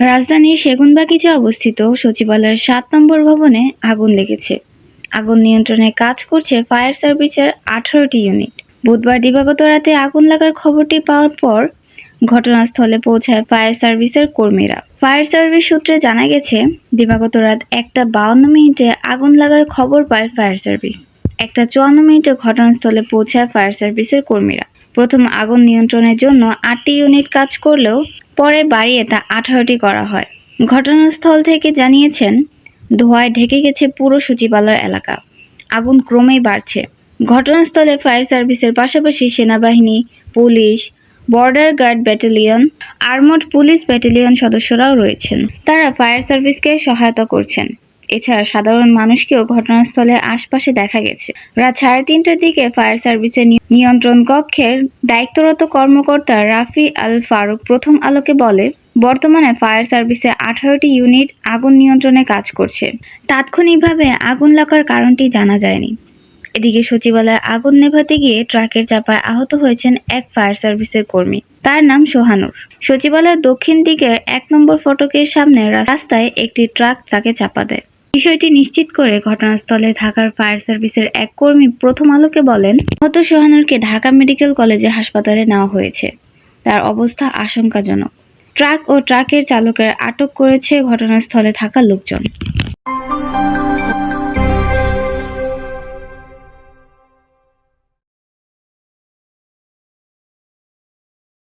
রাজধানীর সেগুনবাগিচে অবস্থিত, সচিবালয়ের সাত নম্বর ভবনে আগুন লেগেছে। আগুন নিয়ন্ত্রণে কাজ করছে ফায়ার সার্ভিসের আঠারোটি ইউনিট। বুধবার দিবাগত রাতে আগুন লাগার খবরটি পাওয়ার পর ঘটনাস্থলে পৌঁছায় ফায়ার সার্ভিসের কর্মীরা। ফায়ার সার্ভিস সূত্রে জানা গেছে, দিবাগত রাত একটা বাউন্ন মিনিটে আগুন লাগার খবর পায় ফায়ার সার্ভিস। একটা চুয়ান্ন মিনিটে ঘটনাস্থলে পৌঁছায় ফায়ার সার্ভিসের কর্মীরা। প্রথম আগুন নিয়ন্ত্রণের জন্য আটটি ইউনিট কাজ করলেও পরে বাড়িয়ে তা আঠারোটি করা হয়। ঘটনাস্থল থেকে জানিয়েছেন, ধোঁয়ায় ঢেকে গেছে পুরো সচিবালয় এলাকা। আগুন ক্রমেই বাড়ছে। ঘটনাস্থলে ফায়ার সার্ভিসের পাশাপাশি সেনাবাহিনী, police, border guard battalion, armed police battalion সদস্যরাও রয়েছেন। তারা ফায়ার সার্ভিসকে সহায়তা করছেন। এছাড়া সাধারণ মানুষকেও ঘটনাস্থলে আশপাশে দেখা গেছে। রাত সাড়ে তিনটার দিকে ফায়ার সার্ভিসের নিয়ন্ত্রণ কক্ষের দায়িত্বরত কর্মকর্তা রাফি আল ফারুক প্রথম আলোকে বলে, বর্তমানে ফায়ার সার্ভিসে আঠারোটি ইউনিট আগুন নিয়ন্ত্রণে কাজ করছে। তাৎক্ষণিকভাবে আগুন লাগার কারণটি জানা যায়নি। এদিকে সচিবালয়ে আগুন নেভাতে গিয়ে ট্রাকের চাপায় আহত হয়েছেন এক ফায়ার সার্ভিসের কর্মী। তার নাম সোহানুর। সচিবালয়ের দক্ষিণ দিকের এক নম্বর ফটকের সামনে রাস্তায় একটি ট্রাক তাকে চাপা দেয়। বিষয়টি নিশ্চিত করে ঘটনাস্থলে থাকার ফায়ার সার্ভিসের এক কর্মী প্রথম আলোকে বলেন হত সোহানুরকে ঢাকা মেডিকেল কলেজে হাসপাতালে নেওয়া হয়েছে। তার অবস্থা আশঙ্কাজনক। ট্রাক ও ট্রাকের চালকের আটক করেছে ঘটনাস্থলে থাকা লোকজন।